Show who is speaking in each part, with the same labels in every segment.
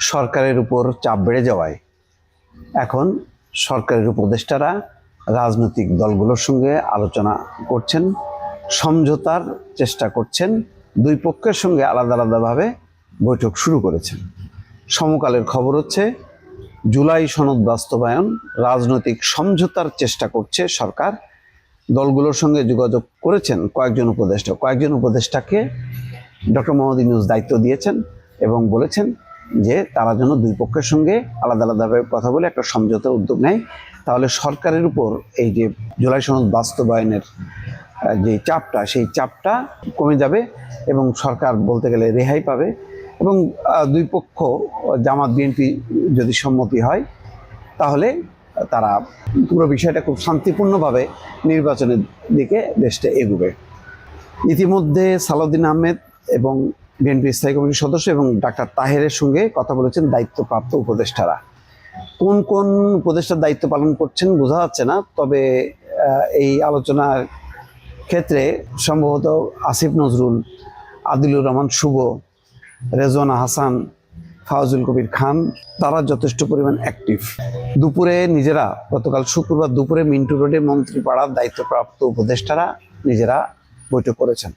Speaker 1: সরকারের উপর চাপ বেড়ে যাওয়ায় এখন সরকারের উপদেষ্টারা রাজনৈতিক দলগুলোর সঙ্গে আলোচনা করছেন, সমঝোতার চেষ্টা করছেন, দুই পক্ষের সঙ্গে আলাদা আলাদাভাবে বৈঠক শুরু করেছেন। সমকালের খবর হচ্ছে, জুলাই সনদ বাস্তবায়ন, রাজনৈতিক সমঝোতার চেষ্টা করছে সরকার। দলগুলোর সঙ্গে যোগাযোগ করেছেন কয়েকজন উপদেষ্টা, কয়েকজন উপদেষ্টাকে ডক্টর মোহাম্মদ ইউনুস দায়িত্ব দিয়েছেন এবং বলেছেন যে তারা যেন দুই পক্ষের সঙ্গে আলাদা আলাদাভাবে কথা বলে একটা সমঝোতার উদ্যোগ নেয়। তাহলে সরকারের উপর এই যে জুলাই সনদ বাস্তবায়নের যে চাপটা, সেই চাপটা কমে যাবে এবং সরকার বলতে গেলে রেহাই পাবে এবং দুই পক্ষ, জামাত, বিএনপি যদি সম্মতি হয়, তাহলে তারা পুরো বিষয়টা খুব শান্তিপূর্ণভাবে নির্বাচনের দিকে দেশটা এগুবে। ইতিমধ্যে সালাউদ্দিন আহমেদ এবং বিএনপি স্থায়ী কমিটির সদস্য এবং ডাক্তার তাহেরের সঙ্গে কথা বলেছেন দায়িত্বপ্রাপ্ত উপদেষ্টারা। কোন কোন উপদেষ্টার দায়িত্ব পালন করছেন বোঝা যাচ্ছে না, তবে এই আলোচনার ক্ষেত্রে সম্ভবত আসিফ নজরুল, আদিলুর রহমান শুভ, রেজওয়ানা হাসান, ফাওজুল কবির খান, তারা যথেষ্ট পরিমাণ অ্যাক্টিভ দুপুরে নিজেরা, গতকাল শুক্রবার দুপুরে মিন্টু রোডে মন্ত্রীপাড়ার দায়িত্বপ্রাপ্ত উপদেষ্টারা নিজেরা বৈঠক করেছেন।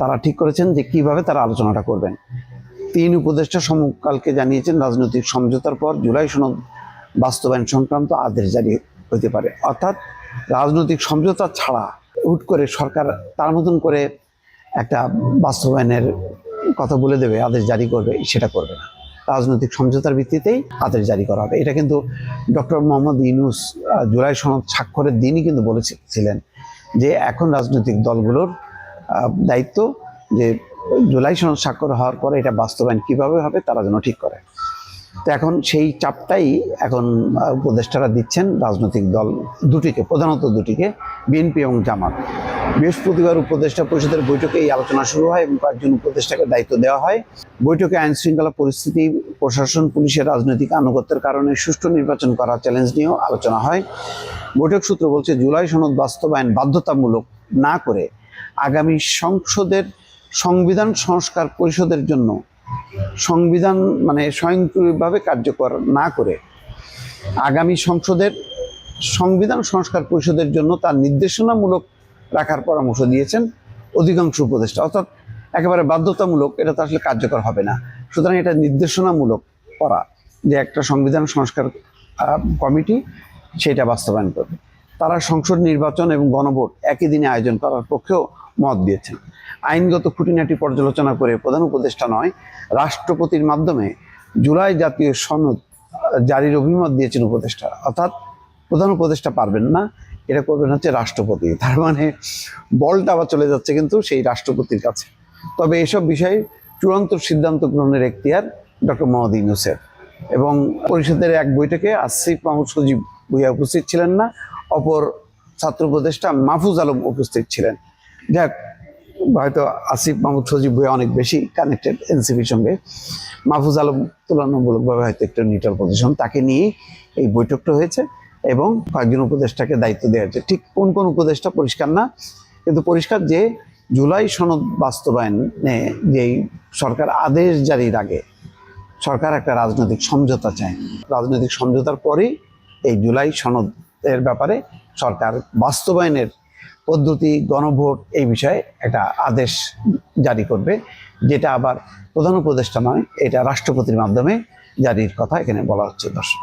Speaker 1: তারা ঠিক করেছেন যে কীভাবে তারা আলোচনাটা করবেন। তিন উপদেষ্টা সমকালকে জানিয়েছেন, রাজনৈতিক সমঝোতার পর জুলাই সনদ বাস্তবায়ন সংক্রান্ত আদেশ জারি হতে পারে। অর্থাৎ রাজনৈতিক সমঝোতা ছাড়া হুট করে সরকার তার মতন করে একটা বাস্তবায়নের কথা বলে দেবে, আদেশ জারি করবে, সেটা করবে না। রাজনৈতিক সমঝোতার ভিত্তিতেই আদেশ জারি করা হবে। এটা কিন্তু ডক্টর মোহাম্মদ ইউনুস জুলাই সনদ স্বাক্ষরের দিনই কিন্তু বলেছিলেন যে এখন রাজনৈতিক দলগুলোর দায়িত্ব যে জুলাই সনদ স্বাক্ষর হওয়ার পরে এটা বাস্তবায়ন কীভাবে হবে তারা যেন ঠিক করে। তো এখন সেই চাপটাই এখন উপদেষ্টারা দিচ্ছেন রাজনৈতিক দল দুটিকে, প্রধানত দুটিকে, বিএনপি এবং জামাত। বৃহস্পতিবার উপদেষ্টা পরিষদের বৈঠকে এই আলোচনা শুরু হয় এবং কয়েকজন উপদেষ্টাকে দায়িত্ব দেওয়া হয়। বৈঠকে আইন শৃঙ্খলা পরিস্থিতি, প্রশাসন, পুলিশের রাজনৈতিক আনুগত্যের কারণে সুষ্ঠু নির্বাচন করার চ্যালেঞ্জ নিয়েও আলোচনা হয়। বৈঠক সূত্র বলছে, জুলাই সনদ বাস্তবায়ন বাধ্যতামূলক না করে আগামী সংসদের সংবিধান সংস্কার পরিষদের জন্য সংবিধান মানে স্বয়ংক্রিয়ভাবে কার্যকর না করে আগামী সংসদের সংবিধান সংস্কার পরিষদের জন্য তার নির্দেশনামূলক রাখার পরামর্শ দিয়েছেন অধিকাংশ উপদেষ্টা। অর্থাৎ একেবারে বাধ্যতামূলক এটা তো আসলে কার্যকর হবে না। সুতরাং এটা নির্দেশনামূলক করা যে একটা সংবিধান সংস্কার কমিটি সেটা বাস্তবায়ন করবে। তারা সংসদ নির্বাচন এবং গণভোট একই দিনে আয়োজন করার পক্ষেও মত দিয়েছেন। আইনগত খুঁটিনাটি পর্যালোচনা করে প্রধান উপদেষ্টা নয়, রাষ্ট্রপতির মাধ্যমে জুলাই জাতীয় সনদ জারির অভিমত দিয়েছেন উপদেষ্টা। অর্থাৎ প্রধান উপদেষ্টা পারবেন না, এটা করবেন হচ্ছে রাষ্ট্রপতি। তার মানে বলটা আবার চলে যাচ্ছে কিন্তু সেই রাষ্ট্রপতির কাছে। তবে এসব বিষয়ে চূড়ান্ত সিদ্ধান্ত গ্রহণের এখতিয়ার ডক্টর মোহাম্মদ ইউনুসের। এবং পরিষদের এক বৈঠকে আসিফ মাহমুদ সজীব ভুইয়া উপস্থিত ছিলেন না অপর ছাত্র উপদেষ্টা মাহফুজ আলম উপস্থিত ছিলেন। যাক, হয়তো আসিফ মাহমুদ সজীব ভুইয়া অনেক বেশি কানেক্টেড এনসিপির সঙ্গে। মাহফুজ আলম তুলনামূলকভাবে হয়তো একটু নিউট্রাল পজিশন তাকে নিয়ে এই বৈঠকটা হয়েছে এবং কয়েকজন উপদেষ্টাকে দায়িত্ব দেওয়া হয়েছে। ঠিক কোন কোন উপদেষ্টা পরিষ্কার না, কিন্তু পরিষ্কার যে জুলাই সনদ বাস্তবায়নে যেই সরকার আদেশ জারির আগে সরকার একটা রাজনৈতিক সমঝোতা চায়। রাজনৈতিক সমঝোতার পরেই এই জুলাই সনদের ব্যাপারে সরকার বাস্তবায়নের পদ্ধতি, গণভোট এই বিষয়ে একটা আদেশ জারি করবে, যেটা আবার প্রধান উপদেষ্টা নয়, এটা রাষ্ট্রপতির মাধ্যমে জারির কথা এখানে বলা হচ্ছে দর্শক।